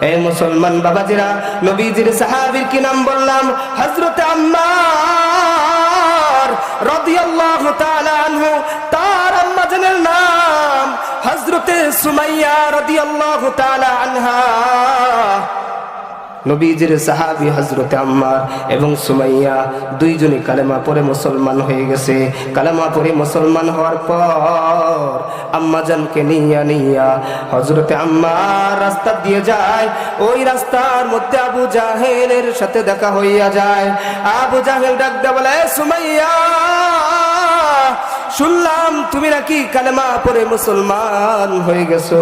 এই মুসলমান বাবাজিরা, নবীজির সাহাবীর কি নাম বললাম? হযরতে আম্মার তার নাম সুমাইয়া রাদিয়াল্লাহু আনহা। নবীজির সাহাবি হজরতে আম্মার এবং সুমাইয়া দুইজনে কালেমা পরে মুসলমান হয়ে গেছে। কালেমা পরে মুসলমান হওয়ার পর আম্মাজানকে নিয়া নিয়া হজরতে আম্মার রাস্তা দিয়ে যায়। ওই রাস্তার মধ্যে আবু জাহেলের সাথে দেখা হইয়া যায়। আবু জাহেল ডাক দেওয়া বলে, "এ সুমাইয়া! শুনলাম তুমি নাকি কালেমা পরে মুসলমান হয়ে গেছো।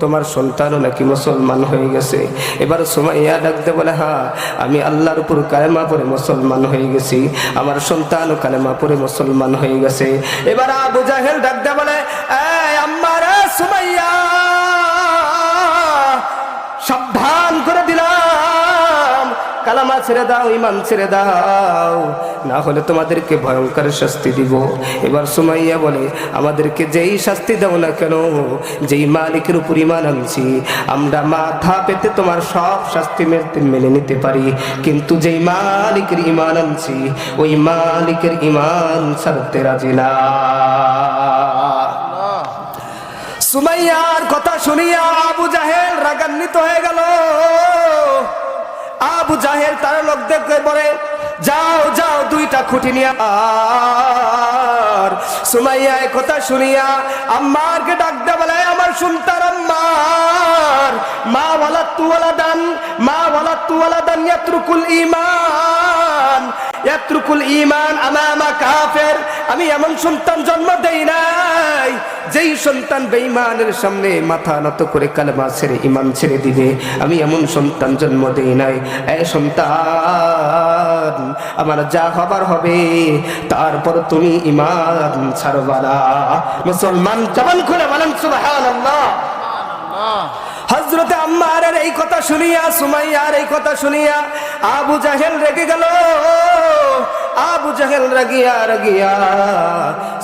তোমার সন্তানও নাকি মুসলমান হয়ে গেছে। এবার সুমাইয়া ডাকতে বলে হ্যাঁ আমি আল্লাহর উপর কালেমা পরে মুসলমান হয়ে গেছি। আমার সন্তানও কালেমা পরে মুসলমান হয়ে গেছে। এবার আবু জাহেল ডাকতে বলে আম্মার সুমাইয়া দিলাম কালামা ছেড়ে দাও ইমান ছেড়ে দাও। না হলে তোমাদেরকে ভয়ঙ্কর শাস্তি দিব। এবার সুমাইয়া বলে, আমাদেরকে যেই শাস্তি দাও না কেন? যেই মালিকের উপর ইমান আনছি, আমরা মাথা পেতে তোমার সব শাস্তি মেনে মেনে নিতে পারি। কিন্তু যেই মালিকের ইমান আনছি, ওই মালিকের ইমান ছাড়তে রাজি না। সুমাইয়ার কথা শুনিয়া আবু জাহেল রাগান্বিত হয়ে গেল। আবু জাহেল তার লোক দেখে বলে, যাও যাও, দুইটা খুঁটি নিয়ে আর। সুমাইয়া কথা শুনিয়া আম্মারকে ডাক দে বলে আমার সন্তান আম্মার, মা ওয়ালা তুয়ালা দান মা ওয়ালা তুয়ালা দান ইয়াত্রুকুল ঈমান ইয়াত্রুকুল ঈমান আমামা কাফের, আমি এমন সন্তান জন্ম দেই নাই। যেই সন্তান বেঈমানের সামনে মাথা নত করে কালেমা ছেড়ে ইমান ছেড়ে দিবে, আমি এমন সন্তান জন্ম দেই নাই। এ সন্তান, আমার যা হবার হবে, তারপর তুমি ইমান ছাড়বা না। মুসলমান জবান খুলে বলেন, সুবহানাল্লাহ। হজরতে আম্মারের এই কথা শুনিয়া, সুমাইয়ার এই কথা শুনিয়া আবু জাহেল রেগে গেল। আবু জাহেল রাগিয়া রাগিয়া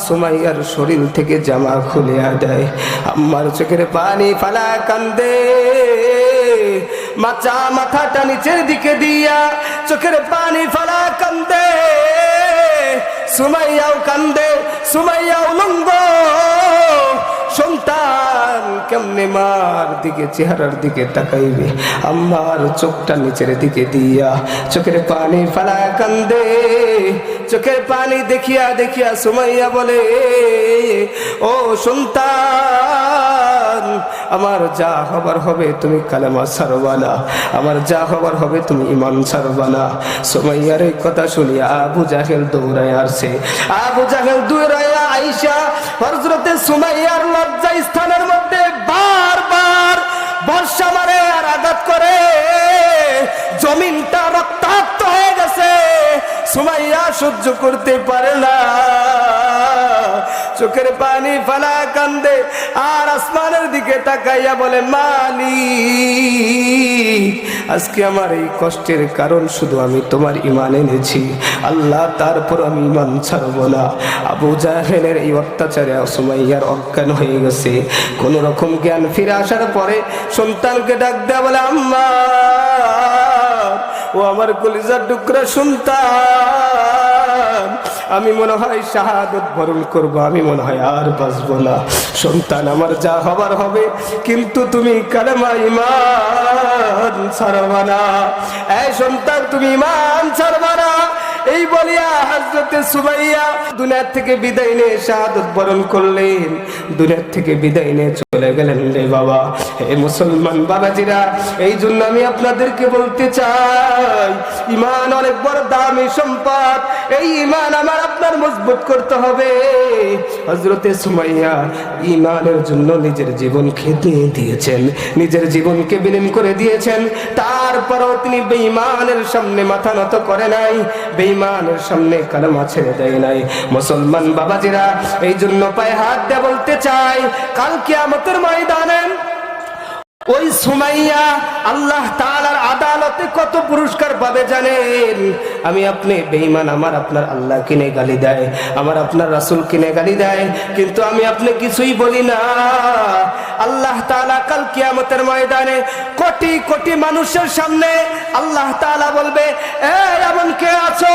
সুমাইয়ার শরীর থেকে জামা খুলিয়া দেয়। আম্মার চোখের পানি ফালা কান্দে। মাচা মাথাটা নিচের দিকে দিয়া চোখের পানি ফালা কান্দে। সুমাইয়াও কান্দে, সুমাইয়াও লঙ্গ মার দিকে, চেহারার দিকে তাকাইবে। আমার চোখটা নিচের দিকে দিয়া, চোখের পানি ফালা কান্দে। চোখের পানি দেখিয়া দেখিয়া সুমাইয়া বলে, ও সন্তান, আমার যা হবার হবে তুমি কালেমা ছাড়বানা আমার যা হবার হবে তুমি ইমান ছাড়বানা সুমাইয়ার এই কথা শুনিয়া আবু জাহেল দৌড়ায় আসছে আবু জাহেল দৌড়াইয়া আইসা হজরতে সুমাইয়ার লজ্জা স্থানের বর্ষা মারে আর আঘাত করে। জমিনটা রক্তাক্ত হয়ে গেছে। সুমাইয়া সহ্য করতে পারে না। চোখের পানি ফালা কান্দে, আর আসমানের দিকে তাকাইয়া বলে মালি আজকে আমার এই কষ্টের কারণ শুধু আমি তোমার ইমান এনেছি। আল্লাহ, তারপর আমি ইমান ছাড়ব না। আবু জাহেলের এই অত্যাচারে সুমাইয়ার অজ্ঞান হয়ে গেছে। কোন রকম জ্ঞান ফিরে আসার পরে সন্তানকে ডাক দেয়া বলে, আম্মা, ও আমার কলিজার টুকরা সন্তান। আমি মনে হয় শাহাদত বরণ করব, আমি মনে হয় আর বাঁচব না। সন্তান আমার যা হবার হবে, কিন্তু তুমি কালেমা ইমান ছাড়বা না। সন্তান, তুমি ইমান ছাড়বা না। এই বলিয়া হজরতে সুমাইয়া দুনিয়ার থেকে বিদায় নিয়ে শাহাদত বরণ করলেন। দুনিয়ার থেকে বিদায় নিয়ে চলে গেলেন রে বাবা। হে মুসলমান বাবাজিরা এই জন্য আমি আপনাদেরকে বলতে চাই ইমান অনেক বড় দামি সম্পদ। এই ইমান আমার আপনার মজবুত করতে হবে। হজরতে সুমাইয়া ইমানের জন্য নিজের জীবন দিয়ে দিয়েছেন, নিজের জীবনকে বিলীন করে দিয়েছেন। তারপরও তিনি বেঈমানের সামনে মাথা নত করে নাই। বেঈমানের সামনে কালেমা ছেড়ে দেয় নাই। মুসলমান বাবাজিরা এই জন্য পায়ে হাত দিয়ে বলতে চাই, কাল কিয়ামতের ময়দানে ওই সুমাইয়া আল্লাহ তাআলার আদালতে কত পুরস্কার পাবে জানেন? আমি আপনি বেঈমান, আমার আপনার আল্লাহ কিনে গালি দেয়, আমার আপনার রাসুল কিনে গালি দেয়, কিন্তু আমি আপনি কিছুই বলি না। আল্লাহ তাআলা কাল কিয়ামতের ময়দানে কোটি কোটি মানুষের সামনে আল্লাহ তাআলা বলবে এমন কে আছো?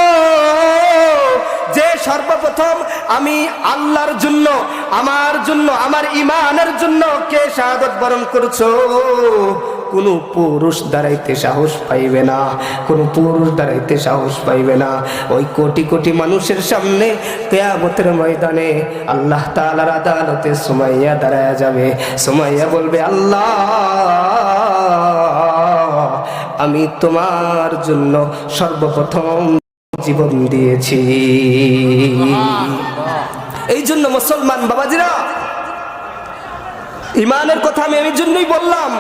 সর্বপ্রথম আমি আল্লাহর জন্য, আমার জন্য, আমার ইমানের জন্য কে শাহাদত বরণ করছ? কোনো পুরুষ দাঁড়াইতে সাহস পাইবে না, কোনো পুরুষ দাঁড়াইতে সাহস পাইবে না। ওই কোটি কোটি মানুষের সামনে কেয়ামতের ময়দানে আল্লাহ তাআলার আদালতে সুমাইয়া দাঁড়ায় যাবে। সুমাইয়া বলবে, আল্লাহ, আমি তোমার জন্য সর্বপ্রথম জীবন দিয়েছি। এই জন্য মুসলমান বাবাজিরা, ইমানের কথা আমি এই জন্যই বললাম,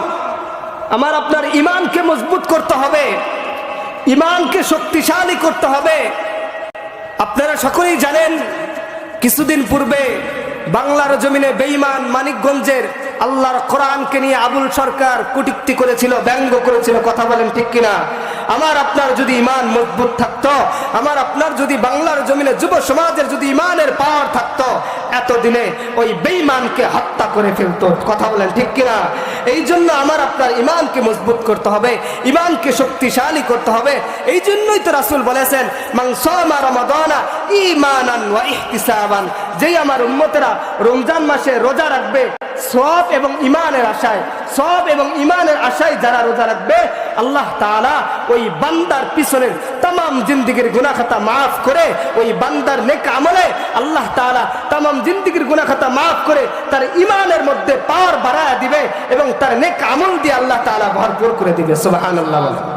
আমার আপনার ইমানকে মজবুত করতে হবে, ইমানকে শক্তিশালী করতে হবে। আপনারা সকলেই জানেন, কিছুদিন পূর্বে বাংলার জমিনে বেঈমান মানিকগঞ্জের আল্লাহর কোরআনকে নিয়ে আবুল সরকার কুটিক্তি করেছিল, ব্যঙ্গ করেছিল, কথা বলেন ঠিক কিনা? আমার আপনার যদি ইমান মজবুত থাকতো, আমার আপনার যদি বাংলার জমিনে যুব সমাজের যদি ইমানের পাওয়ার থাকতো, এতদিনে ওই বেঈমানকে হত্যা করে ফেলতো, কথা বলেন ঠিক কিনা? এই জন্য আমার আপনার ইমানকে মজবুত করতে হবে, ইমানকে শক্তিশালী করতে হবে এই জন্যই তো রাসুল বলেছেন মাংসমা রমাদানা ঈমানান ওয়া যেই আমার উম্মতেরা রমজান মাসে রোজা রাখবে সব এবং ইমানের আশায় সব এবং ইমানের আশায় যারা রোজা রাখবে, আল্লাহ তাআলা ওই বান্দার পিছনের তাম জিন্দিগির গুনাহ খাতা মাফ করে, ওই বান্দার নেক আমলে আল্লাহ তালা তাম জিন্দিগির গুনাহ খাতা মাফ করে তার ইমানের মধ্যে পাওয়ার বাড়ায় দিবে এবং তার নেক আমল দিয়ে আল্লাহ তাআলা ভরপুর করে দিবে। সুবহানাল্লাহ।